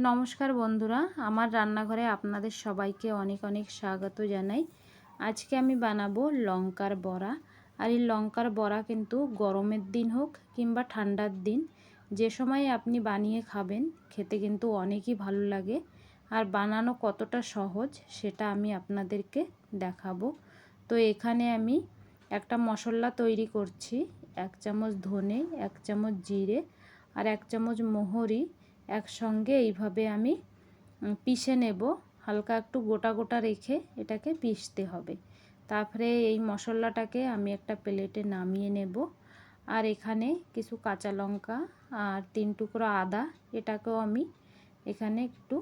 নমস্কার বন্ধুরা, আমার রান্নাঘরে আপনাদের সবাইকে অনেক অনেক স্বাগত জানাই। আজকে আমি বানাবো লঙ্কার বড়া। আর এই লঙ্কার বড়া কিন্তু গরমের দিন হোক কিংবা ঠান্ডার দিন, যে সময় আপনি বানিয়ে খাবেন, খেতে কিন্তু অনেকই ভালো লাগে। আর বানানো কতটা সহজ সেটা আমি আপনাদেরকে দেখাবো। তো এখানে আমি একটা মশলা তৈরি করছি, এক চামচ ধনে, এক চামচ জিরে আর এক চামচ মোহরি। একসঙ্গে এইভাবে আমি পিষে নেব। হালকা একটু গোটা গোটা রেখে এটাকে পিষতে হবে। তারপরে এই মশলাটাকে আমি একটা প্লেটে নামিয়ে নেব। আর এখানে কিছু কাঁচা লঙ্কা আর তিন টুকরো আদা, এটাকেও আমি এখানে একটু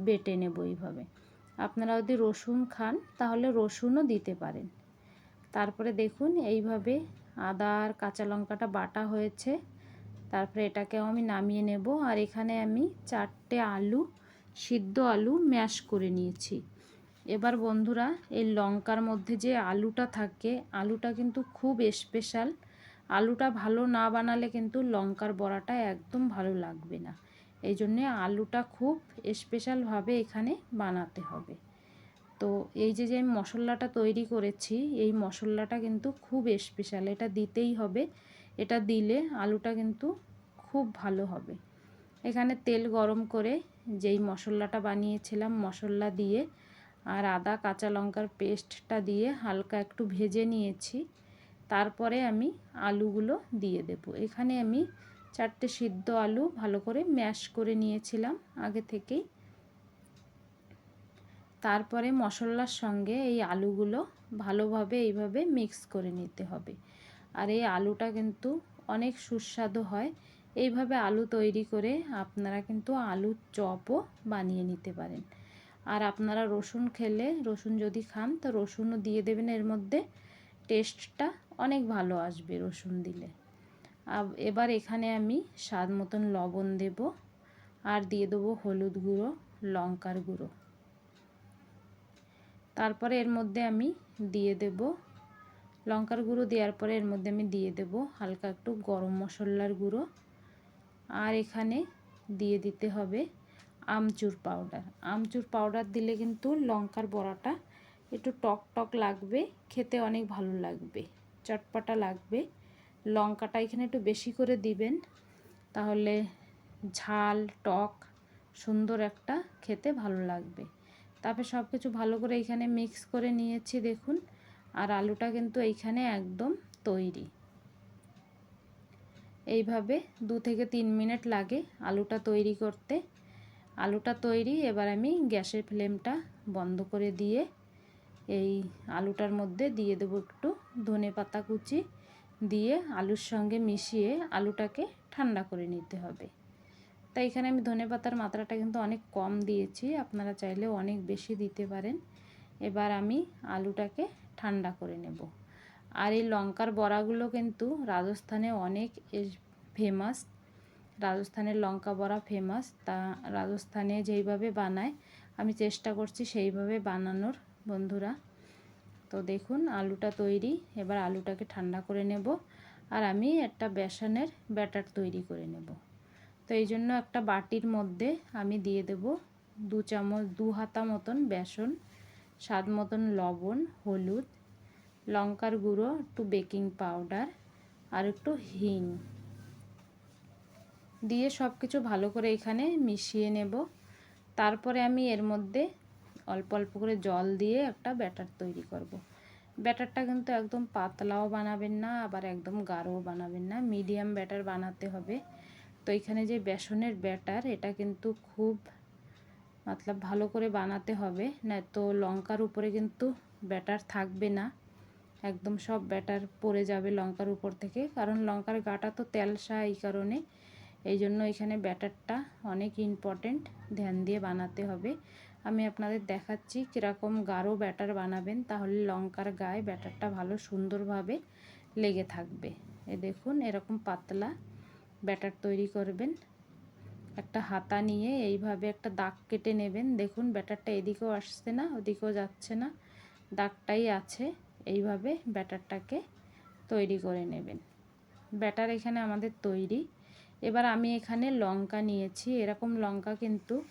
বেটে নেব এইভাবে। আপনারা যদি রসুন খান, তাহলে রসুনও দিতে পারেন। তারপরে দেখুন, এইভাবে আদা আর কাঁচা লঙ্কাটা বাটা হয়েছে। তারপরে এটাকেও আমি নামিয়ে নেব। আর এখানে আমি চারটে আলু, সিদ্ধ আলু ম্যাশ করে নিয়েছি। এবার বন্ধুরা, এই লঙ্কার মধ্যে যে আলুটা থাকে, আলুটা কিন্তু খুব স্পেশাল। আলুটা ভালো না বানালে কিন্তু লঙ্কার বড়াটা একদম ভালো লাগবে না। এই জন্যে আলুটা খুব স্পেশালভাবে এখানে বানাতে হবে। তো এই যে যে আমি মশলাটা তৈরি করেছি, এই মশলাটা কিন্তু খুব স্পেশাল। এটা দিতেই হবে। এটা দিলে আলুটা কিন্তু খুব ভালো হবে। এখানে তেল গরম করে যেই মশলাটা বানিয়েছিলাম, মশলা দিয়ে আর আদা, কাঁচা লঙ্কার পেস্টটা দিয়ে হালকা একটু ভেজে নিয়েছি। তারপরে আমি আলুগুলো দিয়ে দেব। এখানে আমি চারটে সিদ্ধ আলু ভালো করে ম্যাশ করে নিয়েছিলাম আগে থেকেই। তারপরে মশলার সঙ্গে এই আলুগুলো ভালোভাবে এইভাবে মিক্স করে নিতে হবে। আর এই আলুটা কিন্তু অনেক সুস্বাদু হয়। এইভাবে আলু তৈরি করে আপনারা কিন্তু আলুর চপও বানিয়ে নিতে পারেন। আর আপনারা রসুন খেলে, রসুন যদি খান, তো রসুনও দিয়ে দেবেন। এর মধ্যে টেস্টটা অনেক ভালো আসবে রসুন দিলে। এবার এখানে আমি স্বাদ মতন লবণ দেব আর দিয়ে দেবো হলুদ গুঁড়ো, লঙ্কার গুঁড়ো। তারপরে এর মধ্যে আমি দিয়ে দেব লঙ্কার গুঁড়ো দেওয়ার পরে এর মধ্যে আমি দিয়ে দেব হালকা একটু গরম মশলার গুঁড়ো। আর এখানে দিয়ে দিতে হবে আমচুর পাউডার আমচুর পাউডার দিলে কিন্তু লঙ্কার বড়াটা একটু টক টক লাগবে, খেতে অনেক ভালো লাগবে, চটপাটা লাগবে। লঙ্কাটা এখানে একটু বেশি করে দিবেন, তাহলে ঝাল, টক, সুন্দর একটা খেতে ভালো লাগবে। তারপরে সব কিছু ভালো করে এখানে মিক্স করে নিয়েছি, দেখুন। আর আলুটা কিন্তু এইখানে একদম তৈরি। এইভাবে দু থেকে তিন মিনিট লাগে আলুটা তৈরি করতে। আলুটা তৈরি, এবার আমি গ্যাসের ফ্লেমটা বন্ধ করে দিয়ে এই আলুটার মধ্যে দিয়ে দেবো একটু ধনে পাতা কুচি দিয়ে আলুর সঙ্গে মিশিয়ে আলুটাকে ঠান্ডা করে নিতে হবে। তাই এখানে আমি ধনে পাতার মাত্রাটা কিন্তু অনেক কম দিয়েছি, আপনারা চাইলে অনেক বেশি দিতে পারেন। এবার আমি আলুটাকে ঠান্ডা করে নেব। আর এই লঙ্কার বড়াগুলো কিন্তু রাজস্থানে অনেক ফেমাস রাজস্থানের লঙ্কা বড়া ফেমাস তা রাজস্থানে যেইভাবে বানায়, আমি চেষ্টা করছি সেইভাবে বানানোর, বন্ধুরা। তো দেখুন, আলুটা তৈরি। এবার আলুটাকে ঠান্ডা করে নেব। আর আমি একটা বেসনের ব্যাটার তৈরি করে নেব। তো এই জন্য একটা বাটির মধ্যে আমি দিয়ে দেব দু চামচ, দু হাতা মতন বেসন। স্বাদ মতন লবণ, হলুদ, লঙ্কার গুঁড়ো, একটু বেকিং পাউডার আর একটু হিং। দিয়ে সব কিছু ভালো করে এখানে মিশিয়ে নেব। তারপরে আমি এর মধ্যে অল্প অল্প করে জল দিয়ে একটা ব্যাটার তৈরি করব। ব্যাটারটা কিন্তু একদম পাতলাও বানাবেন না, আবার একদম গাঢ়ও বানাবেন না। মিডিয়াম ব্যাটার বানাতে হবে। তো এখানে যে বেসনের ব্যাটার, এটা কিন্তু খুব মতলব ভালো করে বানাতে হবে না তো লঙ্কার উপরে কিন্তু ব্যাটার থাকবে না একদম সব ব্যাটার পড়ে যাবে লঙ্কার উপর থেকে কারণ লঙ্কার গাটা তো তেলসা এই কারণে এই জন্য এখানে ব্যাটারটা অনেক ইম্পর্টেন্ট ধ্যান দিয়ে বানাতে হবে আমি আপনাদের দেখাচ্ছি কীরকম গাঢ় ব্যাটার বানাবেন তাহলে লঙ্কার গায়ে ব্যাটারটা ভালো সুন্দরভাবে লেগে থাকবে এ দেখুন এরকম পাতলা ব্যাটার তৈরি করবেন একটা হাতা নিয়ে এইভাবে একটা দাগ কেটে নেবেন। দেখুন, ব্যাটারটা এদিকেও আসছে না, ওদিকেও যাচ্ছে না। দাগটাই আছে, এইভাবে ব্যাটারটাকে তৈরি করে নেবেন। ব্যাটার এখানে আমাদের তৈরি। এবার আমি এখানে লঙ্কা নিয়েছি। এরকম লঙ্কা কিন্তু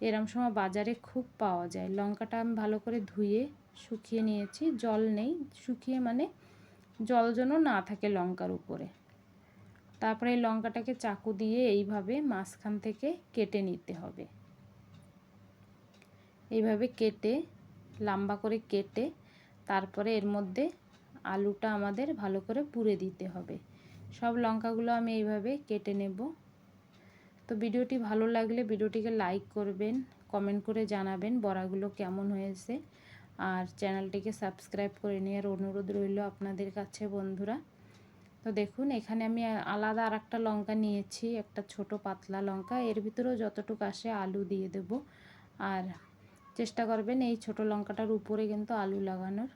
এরম সময় বাজারে খুব পাওয়া যায়। লঙ্কাটা আমি ভালো করে ধুয়ে শুকিয়ে নিয়েছি। জল নেই। শুকিয়ে মানে জল যেন না থাকে লঙ্কার উপরে। তারপরে এই লঙ্কাটাকে চাকু দিয়ে এইভাবে মাঝখান থেকে কেটে নিতে হবে। এইভাবে কেটে, লম্বা করে কেটে তারপরে এর মধ্যে আলুটা আমাদের ভালো করে পুড়ে দিতে হবে। সব লঙ্কাগুলো আমি এইভাবে কেটে নেব। তো ভিডিওটি ভালো লাগলে ভিডিওটিকে লাইক করবেন, কমেন্ট করে জানাবেন বড়াগুলো কেমন হয়েছে। আর চ্যানেলটিকে সাবস্ক্রাইব করে নেওয়ার অনুরোধ রইল আপনাদের কাছে বন্ধুরা। তো দেখুন, এখানে আমি আলাদা আর একটা লঙ্কা নিয়েছি, একটা ছোট পাতলা লঙ্কা। এর ভিতরেও যতটুকু আসে আলু দিয়ে দেব। আর চেষ্টা করবেন এই ছোট লঙ্কাটার উপরে কিন্তু আলু লাগানোর।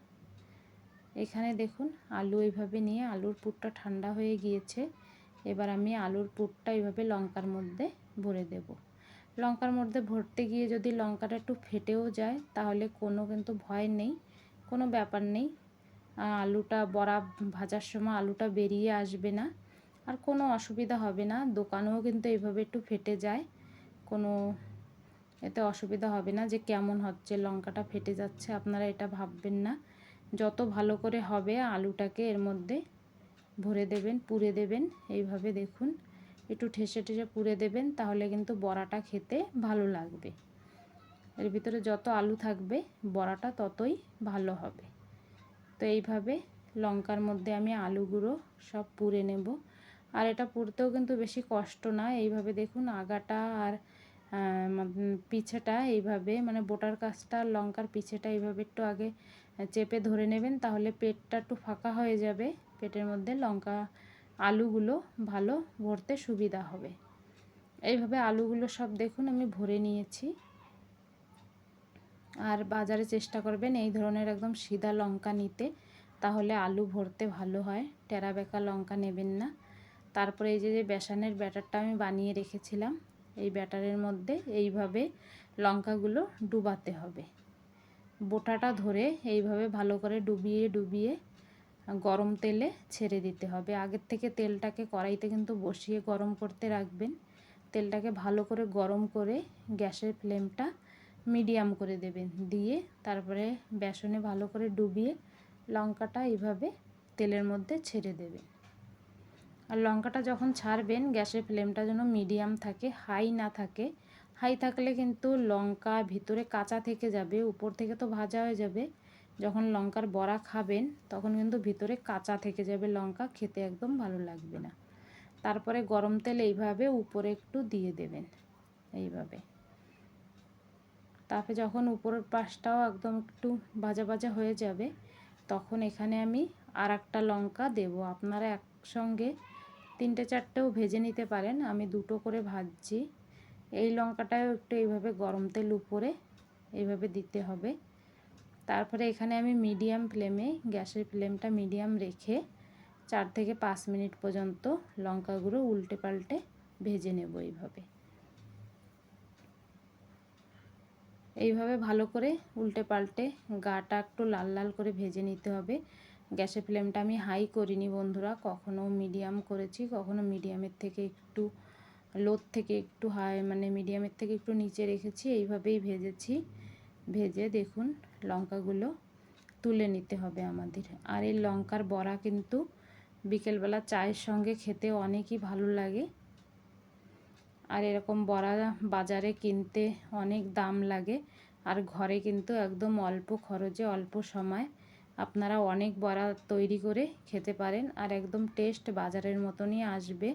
এখানে দেখুন, আলু এইভাবে নিয়ে আলুর পুরটা ঠান্ডা হয়ে গিয়েছে। এবার আমি আলুর পুরটা এইভাবে লঙ্কার মধ্যে ভরে দেব। লঙ্কার মধ্যে ভরতে গিয়ে যদি লঙ্কাটা একটু ফেটেও যায়, তাহলে কোনো কিন্তু ভয় নেই, কোনো ব্যাপার নেই। আলুটা বড়া ভাজার সময় আলুটা বেরিয়ে আসবে না। আর কোনো অসুবিধা হবে না, দোকানেও কিন্তু এইভাবে একটু ফেটে যায়। কোনো এতে অসুবিধা হবে না যে কেমন হচ্ছে, লঙ্কাটা ফেটে যাচ্ছে, আপনারা এটা ভাববেন না। যত ভালো করে হবে আলুটাকে এর মধ্যে ভরে দেবেন, পুড়ে দেবেন, এইভাবে দেখুন। একটু ঠেসে ঠেসে পুড়ে দেবেন, তাহলে কিন্তু বড়াটা খেতে ভালো লাগবে। এর ভিতরে যত আলু থাকবে, বড়াটা ততই ভালো হবে। তো এইভাবে লঙ্কার মধ্যে আমি আলুগুলো সব পুড়ে নেব। আর এটা পুড়তেও কিন্তু বেশি কষ্ট না। এইভাবে দেখুন আগাটা আর পিছেটা এইভাবে মানে বোটার কাজটা লঙ্কার পিছেটা এইভাবে একটু আগে চেপে ধরে নেবেন তাহলে পেটটা একটু ফাঁকা হয়ে যাবে। পেটের মধ্যে লঙ্কা আলুগুলো ভালো ভরতে সুবিধা হবে। এইভাবে আলুগুলো সব দেখুন আমি ভরে নিয়েছি। আর বাজারে চেষ্টা করবেন এই ধরনের একদম সিধা লঙ্কা নিতে। তাহলে আলু ভরতে ভালো হয়, টেরা বেকা লঙ্কা নেবেন না। তারপরে এই যে যে বেসনের ব্যাটারটা আমি বানিয়ে রেখেছিলাম, এই ব্যাটারের মধ্যে এইভাবে লঙ্কাগুলো ডুবাতে হবে। বোটাটা ধরে এইভাবে ভালো করে ডুবিয়ে ডুবিয়ে গরম তেলে ছেড়ে দিতে হবে। আগের থেকে তেলটাকে কড়াইতে কিন্তু বসিয়ে গরম করতে রাখবেন। তেলটাকে ভালো করে গরম করে গ্যাসের ফ্লেমটা মিডিয়াম করে দেবেন। দিয়ে তারপরে বেসনে ভালো করে ডুবিয়ে লঙ্কাটা এইভাবে তেলের মধ্যে ছেড়ে দেবেন। আর লঙ্কাটা যখন ছাড়বেন, গ্যাসের ফ্লেমটা যেন মিডিয়াম থাকে, হাই না থাকে, হাই থাকলে কিন্তু লঙ্কা ভিতরে কাঁচা থেকে যাবে, উপর থেকে তো ভাজা হয়ে যাবে। যখন লঙ্কার বড়া খাবেন, তখন কিন্তু ভিতরে কাঁচা থেকে যাবে লঙ্কা, খেতে একদম ভালো লাগবে না। তারপরে গরম তেল এইভাবে উপরে একটু দিয়ে দেবেন, এইভাবে। তারপরে যখন উপরের পাশটাও একদম একটু ভাজা ভাজা হয়ে যাবে, তখন এখানে আমি আর একটা লঙ্কা দেব। আপনারা একসঙ্গে তিনটে চারটেও ভেজে নিতে পারেন। আমি দুটো করে ভাজছি। এই লঙ্কাটাও একটু এইভাবে গরম তেল উপরে এইভাবে দিতে হবে। তারপরে এখানে আমি মিডিয়াম ফ্লেমে, গ্যাসের ফ্লেমটা মিডিয়াম রেখে চার থেকে পাঁচ মিনিট পর্যন্ত লঙ্কাগুলো উল্টে পাল্টে ভেজে নেব এইভাবে। এইভাবে ভালো করে উল্টে পাল্টে গাটা একটু লাল লাল করে ভেজে নিতে হবে। গ্যাসের ফ্লেমটা আমি হাই করিনি বন্ধুরা, কখনো মিডিয়াম করেছি, কখনো মিডিয়ামের থেকে একটু লোর থেকে একটু হাই মানে মিডিয়ামের থেকে একটু নিচে রেখেছি, এইভাবেই ভেজেছি। ভেজে দেখুন লঙ্কাগুলো তুলে নিতে হবে আমাদের। আর এই লঙ্কার বড়া কিন্তু বিকেলবেলা চায়ের সঙ্গে খেতে অনেকই ভালো লাগে। আর এরকম বড়া বাজারে কিনতে অনেক দাম লাগে। আর ঘরে কিন্তু একদম অল্প খরচে, অল্প সময় আপনারা অনেক বড়া তৈরি করে খেতে পারেন। আর একদম টেস্ট বাজারের মতনই আসবে।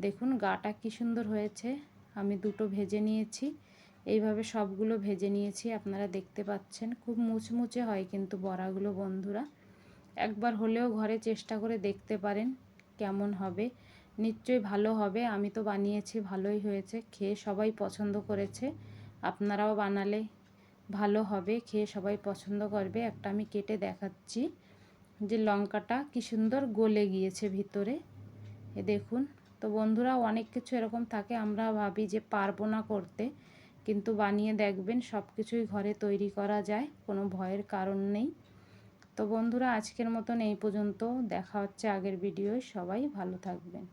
দেখুন গাটা কি সুন্দর হয়েছে। আমি দুটো ভেজে নিয়েছি। এইভাবে সবগুলো ভেজে নিয়েছি, আপনারা দেখতে পাচ্ছেন। খুব মুচমুচে হয় কিন্তু বড়াগুলো, বন্ধুরা। একবার হলেও ঘরে চেষ্টা করে দেখতে পারেন কেমন হবে। নিশ্চয়ই ভালো হবে, আমি তো বানিয়েছি, ভালোই হয়েছে, খেয়ে সবাই পছন্দ করেছে, আপনারাও বানালে ভালো হবে, খেয়ে সবাই পছন্দ করবে, একটা আমি কেটে দেখাচ্ছি, যে লঙ্কাটা কি সুন্দর গলে গিয়েছে ভিতরে, এ দেখুন, তো বন্ধুরা অনেক কিছু এরকম থাকে, আমরা ভাবি যে পারব না করতে, কিন্তু বানিয়ে দেখবেন সব কিছুই ঘরে তৈরি করা যায়, কোনো ভয়ের কারণ নেই, তো বন্ধুরা আজকের মতন এই পর্যন্ত, দেখা হচ্ছে আগের ভিডিওয়, সবাই ভালো থাকবেন।